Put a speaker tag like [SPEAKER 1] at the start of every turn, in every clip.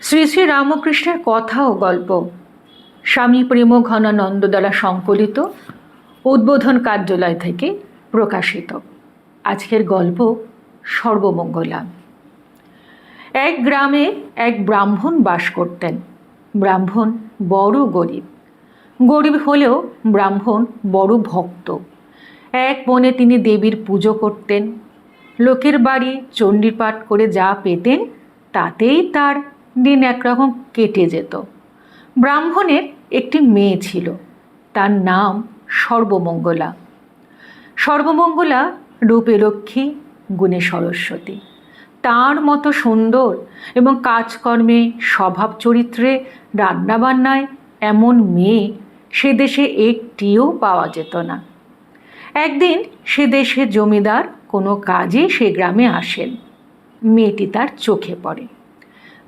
[SPEAKER 1] শ্রী শ্রী রামকৃষ্ণের কথা ও গল্প। স্বামী প্রেম ঘনানন্দ দ্বারা সংকলিত, উদ্বোধন কার্যালয় থেকে প্রকাশিত। আজকের গল্প সর্বমঙ্গলা। এক গ্রামে এক ব্রাহ্মণ বাস করতেন। ব্রাহ্মণ বড় গরিব। গরিব হলেও ব্রাহ্মণ বড় ভক্ত। এক মনে তিনি দেবীর পুজো করতেন। লোকের বাড়ি চণ্ডীপাঠ করে যা পেতেন, তাতেই তার দিন একরকম কেটে যেত। ব্রাহ্মণের একটি মেয়ে ছিল, তার নাম সর্বমঙ্গলা। সর্বমঙ্গলা রূপে লক্ষ্মী গুণে সরস্বতী। তার মতো সুন্দর এবং কাজকর্মে স্বভাব চরিত্রে রান্নাবান্নায় এমন মেয়ে সে দেশে একটিও পাওয়া যেত না। একদিন সে দেশে জমিদার কোনো কাজে সে গ্রামে আসেন। মেয়েটি তার চোখে পড়ে।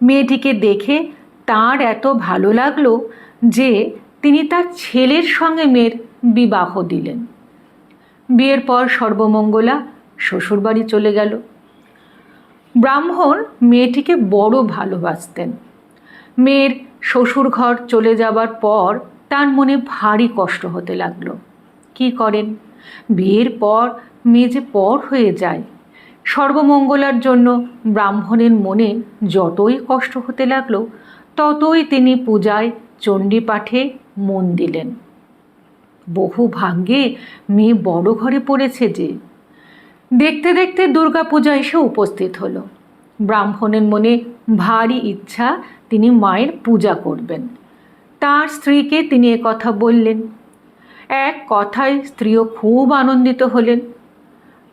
[SPEAKER 1] মেয়েটিকে দেখে তার এত ভালো লাগল যে তিনি তার ছেলের সঙ্গে মেয়ের বিবাহ দিলেন। বিয়ের পর সর্বমঙ্গলা শ্বশুরবাড়ি চলে গেল। ব্রাহ্মণ মেয়েটিকে বড় ভালোবাসতেন। মেয়ের শ্বশুর ঘর চলে যাবার পর তার মনে ভারী কষ্ট হতে লাগল। কি করেন? বিয়ের পর মেয়ে যে পর হয়ে যায় সর্বমঙ্গলার জন্য ব্রাহ্মণের মনে যতই কষ্ট হতে লাগল, ততই তিনি পূজায় চণ্ডী পাঠে মন দিলেন। বহু ভাগ্যে মেয়ে বড় ঘরে পড়েছে যে। দেখতে দেখতে দুর্গাপূজা এসে উপস্থিত হলো। ব্রাহ্মণের মনে ভারী ইচ্ছা তিনি মায়ের পূজা করবেন। তার স্ত্রীকে তিনি কথা বললেন। এক কথায় স্ত্রীও খুব আনন্দিত হলেন।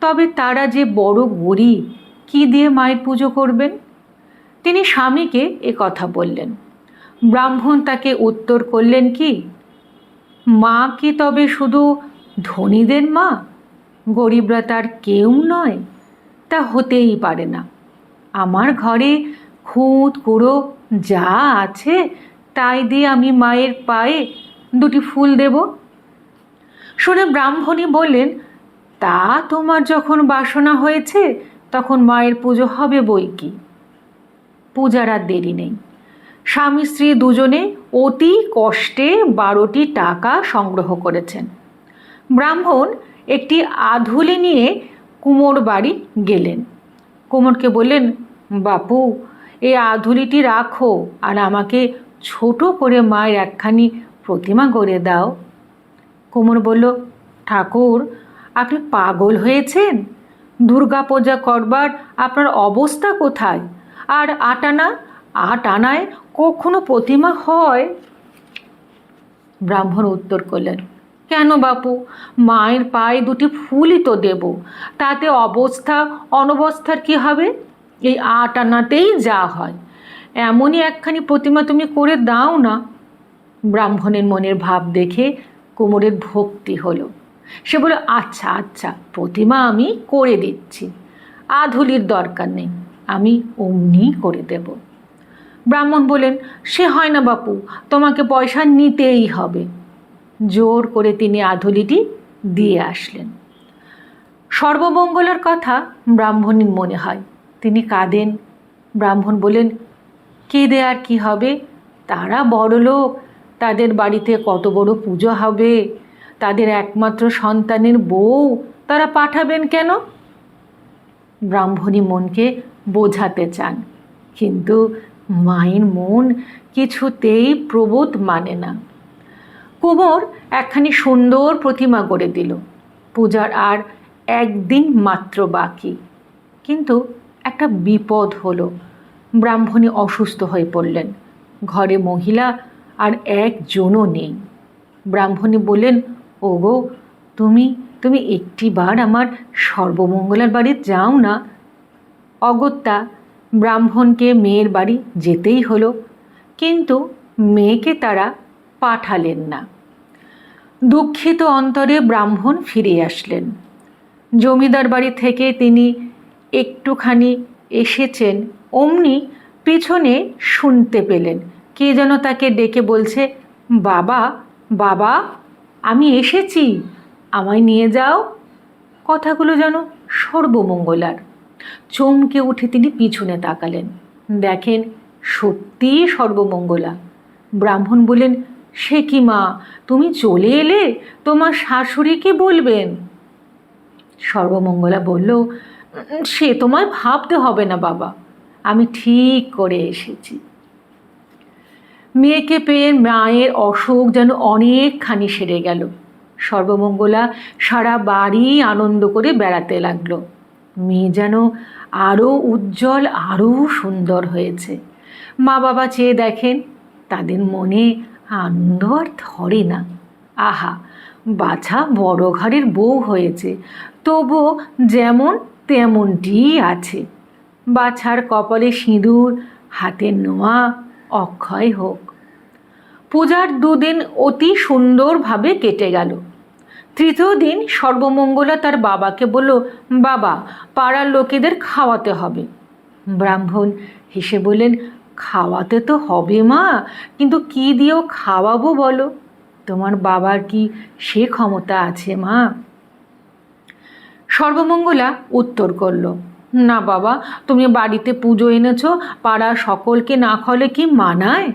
[SPEAKER 1] তবে তারা যে বড় গরিব, কি দিয়ে মায়ের পুজো করবেন? তিনি স্বামীকে এ কথা বললেন। ব্রাহ্মণ তাকে উত্তর করলেন কি, মা কি তবে শুধু ধনীদের মা? গরিবরা তার কেউ নয়। তা হতেই পারে না। আমার ঘরে খুঁত, কুড়ো যা আছে, তাই দিয়ে আমি মায়ের পায়ে দুটি ফুল দেব। শুনে ব্রাহ্মণী বললেন তা তোমার যখন বাসনা হয়েছে, তখন মায়ের পুজো হবে বই কি? পূজার আর দেরি নেই। স্বামী স্ত্রী দুজনে অতি কষ্টে বারোটি টাকা সংগ্রহ করেছেন। ব্রাহ্মণ একটি আধুলি নিয়ে কুমোর বাড়ি গেলেন। কুমোরকে বললেন, বাপু এই আধুলিটি রাখো আর আমাকে ছোট করে মায়ের একখানি প্রতিমা গড়ে দাও। কুমোর বলল, ঠাকুর আপনি পাগল হয়েছেন? দুর্গা পূজা করবার আপনার অবস্থা কোথায়? আর আটানা? আট আনায় কখনো প্রতিমা হয়? ব্রাহ্মণ উত্তর করলেন, কেন বাপু? মায়ের পায়ে দুটি ফুলই তো দেব। তাতে অবস্থা অনবস্থার কি হবে? এই আট আনাতেই যা হয়। এমনই একখানি প্রতিমা তুমি করে দাও না। ব্রাহ্মণের মনের ভাব দেখে কোমরের ভক্তি হলো। সে বলে আচ্ছা আচ্ছা প্রতিমা আমি করে দিচ্ছি। আধুলির দরকার নেই, আমি অমনি করে দেব। ব্রাহ্মণ বলেন সে হয় না বাপু, তোমাকে পয়সা নিতেই হবে। জোর করে তিনি আধুলিটি দিয়ে আসলেন। সর্বমঙ্গলার কথা ব্রাহ্মণীর মনে হয়। তিনি কাঁদেন। ব্রাহ্মণ বলেন কেঁদে আর কি হবে? তারা বড় লোক তাদের বাড়িতে কত বড় পুজো হবে? তাদের একমাত্র সন্তানের বউ তারা পাঠাবেন কেন? ব্রাহ্মণী মনকে বোঝাতে চান, কিন্তু মায়ের মন কিছুতেই প্রবোধ মানে না। কুমোর একখানি সুন্দর প্রতিমা গড়ে দিল। পূজার আর একদিন মাত্র বাকি। কিন্তু একটা বিপদ হলো। ব্রাহ্মণী অসুস্থ হয়ে পড়লেন। ঘরে মহিলা আর একজনও নেই। ব্রাহ্মণী বললেন ওগো, তুমি তুমি একটিবার আমার সর্বমঙ্গলার বাড়ি যাও না। অগত্যা, ব্রাহ্মণকে মেয়ের বাড়ি যেতেই হলো, কিন্তু মেয়েকে তারা পাঠালেন না। দুঃখিত অন্তরে ব্রাহ্মণ ফিরে আসলেন। জমিদার বাড়ি থেকে তিনি একটুখানি এসেছেন, অমনি পিছনে শুনতে পেলেন। কে যেন তাকে ডেকে বলছে, বাবা বাবা। আমি এসেছি। আমায় নিয়ে যাও। কথাগুলো যেন সর্বমঙ্গলার। চমকে উঠে তিনি পিছনে তাকালেন। দেখেন সত্যি সর্বমঙ্গলা। ব্রাহ্মণ বললেন, সে কি মা, তুমি চলে এলে? তোমার শাশুড়িকে বলবেন? সর্বমঙ্গলা বলল সে তোমায় ভাবতে হবে না বাবা। আমি ঠিক করে এসেছি। মেয়েকে পেয়ে মায়ের অসুখ যেন অনেকখানি সেরে গেল। সর্বমঙ্গলা সারা বাড়ি আনন্দ করে বেড়াতে লাগল। মেয়ে যেন আরও উজ্জ্বল আরও সুন্দর হয়েছে। মা বাবা চেয়ে দেখেন তাদের মনে আনন্দ আর ধরে না। আহা, বাছা বড় ঘরের বউ হয়েছে, তবুও যেমন তেমনটি আছে। বাছার কপালে সিঁদুর, হাতের নোয়া, অক্ষয় হোক। পূজার দুদিন অতি সুন্দরভাবে কেটে গেল। তৃতীয় দিন সর্বমঙ্গলা তার বাবাকে বলল, বাবা, পাড়ার লোকেদের খাওয়াতে হবে। ব্রাহ্মণ হেসে বললেন, খাওয়াতে তো হবে মা, কিন্তু কি দিয়েও খাওয়াবো বলো? তোমার বাবার কি সে ক্ষমতা আছে মা? সর্বমঙ্গলা উত্তর করল, না বাবা, তুমি বাড়িতে পুজো এনেছো পাড়া সকলকে না খাওয়ালে কি মানায়?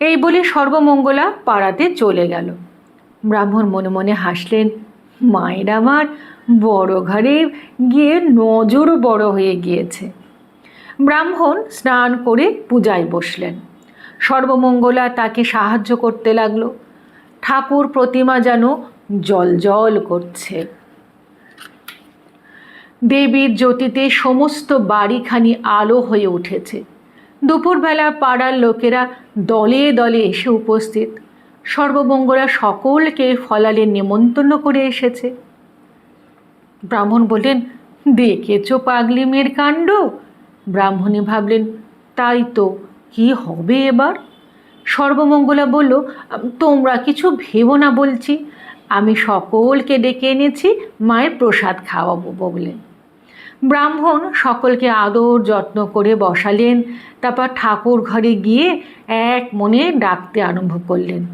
[SPEAKER 1] এই বলে সর্বমঙ্গলা পাড়াতে চলে গেল। ব্রাহ্মণ মনে মনে হাসলেন, মায়ের আমার বড় ঘরে গিয়ে নজর বড় হয়ে গিয়েছে। ব্রাহ্মণ স্নান করে পূজায় বসলেন। সর্বমঙ্গলা তাকে সাহায্য করতে লাগল। ঠাকুর প্রতিমা যেন জল জল করছে। দেবীর জ্যোতিতে সমস্ত বাড়িখানি আলো হয়ে উঠেছে। দুপুরবেলা পাড়ার লোকেরা দলে দলে এসে উপস্থিত। সর্বমঙ্গলা সকলকে ফলালে নেমন্তন্ন করে এসেছে। ব্রাহ্মণ বললেন, দেখেছ পাগলি মেয়ের কাণ্ড? ব্রাহ্মণী ভাবলেন, তাই তো, কি হবে এবার? সর্বমঙ্গলা বলল, তোমরা কিছু ভেবো না বলছি। আমি সকলকে ডেকে এনেছি, মায়ের প্রসাদ খাওয়াবো বললেন ব্রাহ্মণ সকলকে আদর যত্ন করে বসালেন। তারপর ঠাকুর ঘরে গিয়ে এক মনে ডাকতে আরম্ভ করলেন।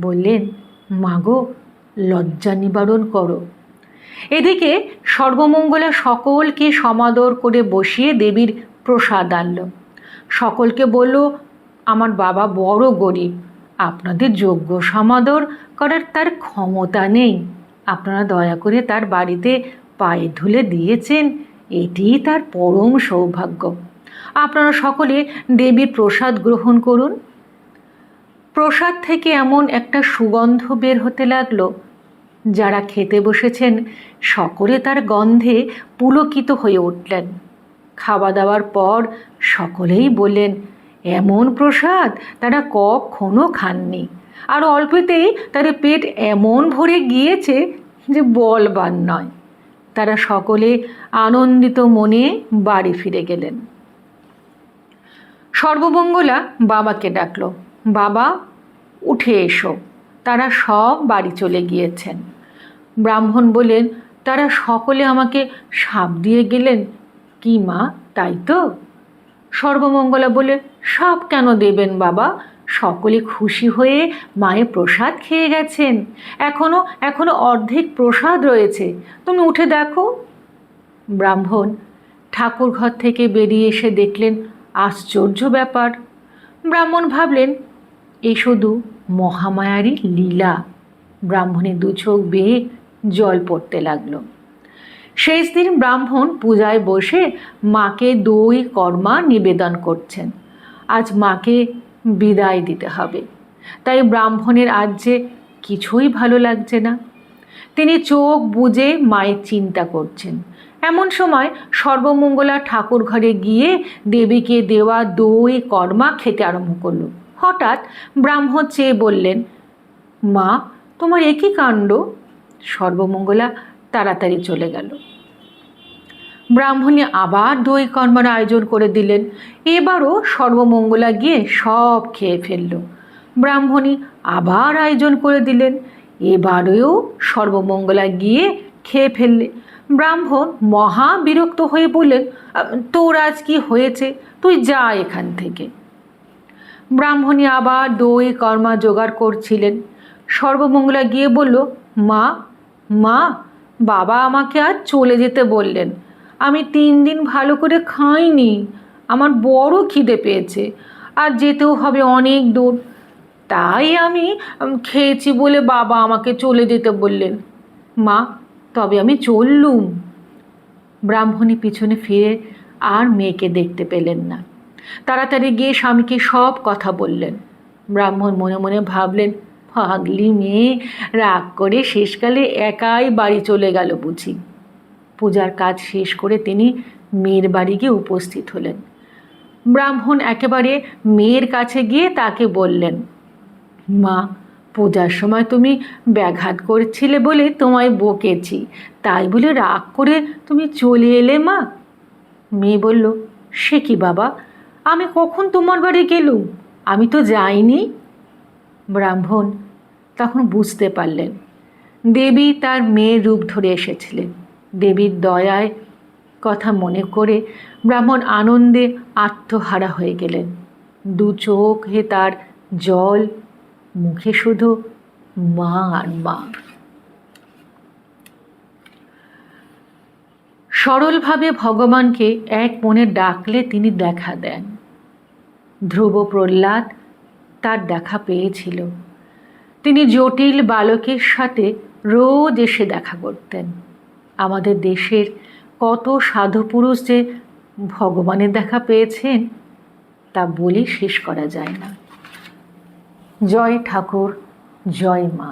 [SPEAKER 1] বললেন, মাগো, লজ্জা নিবারণ করো। এদিকে সর্বমঙ্গলা সকলকে সমাদর করে বসিয়ে দেবীর প্রসাদ আনল। সকলকে বলল, আমার বাবা বড় গরিব। আপনাদের যোগ্য সমাদর করার তার ক্ষমতা নেই। আপনারা দয়া করে তার বাড়িতে পায়ে ধুলে দিয়েছেন। এটিই তার পরম সৌভাগ্য। আপনারা সকলে দেবীর প্রসাদ গ্রহণ করুন। প্রসাদ থেকে এমন একটা সুগন্ধ বের হতে লাগল, যারা খেতে বসেছেন, সকলে তার গন্ধে পুলকিত হয়ে উঠলেন। খাওয়া দাওয়ার পর সকলেই বললেন, এমন প্রসাদ তারা কখনো খাননি। আর অল্পতেই তাদের পেট এমন ভরে গিয়েছে যে বলবার নয়। তারা সকলে আনন্দিত মনে বাড়ি ফিরে গেলেন। সর্বমঙ্গলা বাবাকে ডাকলো, বাবা, উঠে এসো। তারা সব বাড়ি চলে গিয়েছেন। ব্রাহ্মণ বলেন তারা সকলে আমাকে সাপ দিয়ে গেলেন? কি মা, তাই তো? সর্বমঙ্গলা বলে সাপ কেন দেবেন বাবা? সকলে খুশি হয়ে মায়ের প্রসাদ খেয়ে গেছেন। এখনও এখনও অর্ধেক প্রসাদ রয়েছে। তুমি উঠে দেখো। ব্রাহ্মণ ঠাকুর ঘর থেকে বেরিয়ে এসে দেখলেন আশ্চর্য ব্যাপার। ব্রাহ্মণ ভাবলেন, এ শুধু মহামায়ারই লীলা। ব্রাহ্মণের দু চোখ বেয়ে জল পড়তে লাগল। শেষ দিন ব্রাহ্মণ পূজায় বসে মাকে দই, কর্মা নিবেদন করছেন। আজ মাকে বিদায় দিতে হবে। তাই ব্রাহ্মণের আজ যে কিছুই ভালো লাগছে না। তিনি চোখ বুজে মায়ের চিন্তা করছেন। এমন সময় সর্বমঙ্গলা ঠাকুর ঘরে গিয়ে দেবীকে দেওয়া দই, কর্মা খেতে আরম্ভ করল। হঠাৎ ব্রাহ্মণ চেয়ে বললেন, মা, তোমার একই কাণ্ড? সর্বমঙ্গলা তাড়াতাড়ি চলে গেল। ব্রাহ্মণী আবার দই কর্মার আয়োজন করে দিলেন। এবারও সর্বমঙ্গলা গিয়ে সব খেয়ে ফেলল। ব্রাহ্মণী আবার আয়োজন করে দিলেন। এবারেও সর্বমঙ্গলা গিয়ে খেয়ে ফেললে। ব্রাহ্মণ মহা বিরক্ত হয়ে বললেন তোর আজ কি হয়েছে? তুই যা এখান থেকে। ব্রাহ্মণী আবার দই কর্মা জোগাড় করছিলেন। সর্বমঙ্গলা গিয়ে বলল, মা মা, বাবা আমাকে আজ চলে যেতে বললেন। আমি তিন দিন ভালো করে খাইনি। আমার বড় খিদে পেয়েছে। আর যেতেও হবে অনেক দূর। তাই আমি খেয়েছি বলে বাবা আমাকে চলে যেতে বললেন। মা, তবে আমি চললুম। ব্রাহ্মণী পিছনে ফিরে আর মেয়েকে দেখতে পেলেন না। তাড়াতাড়ি গিয়ে স্বামীকে সব কথা বললেন। ব্রাহ্মণ মনে মনে ভাবলেন, পাগলি মেয়ে, রাগ করে শেষকালে একাই বাড়ি চলে গেল বুঝি। পূজার কাজ শেষ করে তিনি মেয়ের বাড়ি গিয়ে উপস্থিত হলেন। ব্রাহ্মণ একেবারে মেয়ের কাছে গিয়ে তাকে বললেন, মা, পূজার সময় তুমি ব্যাঘাত করছিলে বলে তোমায় বকেছি, তাই বলে রাগ করে তুমি চলে এলে মা? মেয়ে বলল, সে কি বাবা, আমি কখন তোমার বাড়ি গেলুম? আমি তো যাইনি? ব্রাহ্মণ তখন বুঝতে পারলেন, দেবী তার মেয়ের রূপ ধরে এসেছিলেন। দেবীর দয়ায় কথা মনে করে ব্রাহ্মণ আনন্দে আত্মহারা হয়ে গেলেন। দু চোখে তার জল, মুখে শুধু মা আর মা। সরলভাবে ভগবানকে এক মনে ডাকলে তিনি দেখা দেন। ধ্রুব প্রহ্লাদ তার দেখা পেয়েছিল। তিনি জটিল বালকের সাথে রোজ এসে দেখা করতেন। আমাদের দেশের কত সাধুপুরুষ যে ভগবানের দেখা পেয়েছেন, তা বলে শেষ করা যায় না। জয় ঠাকুর, জয় মা।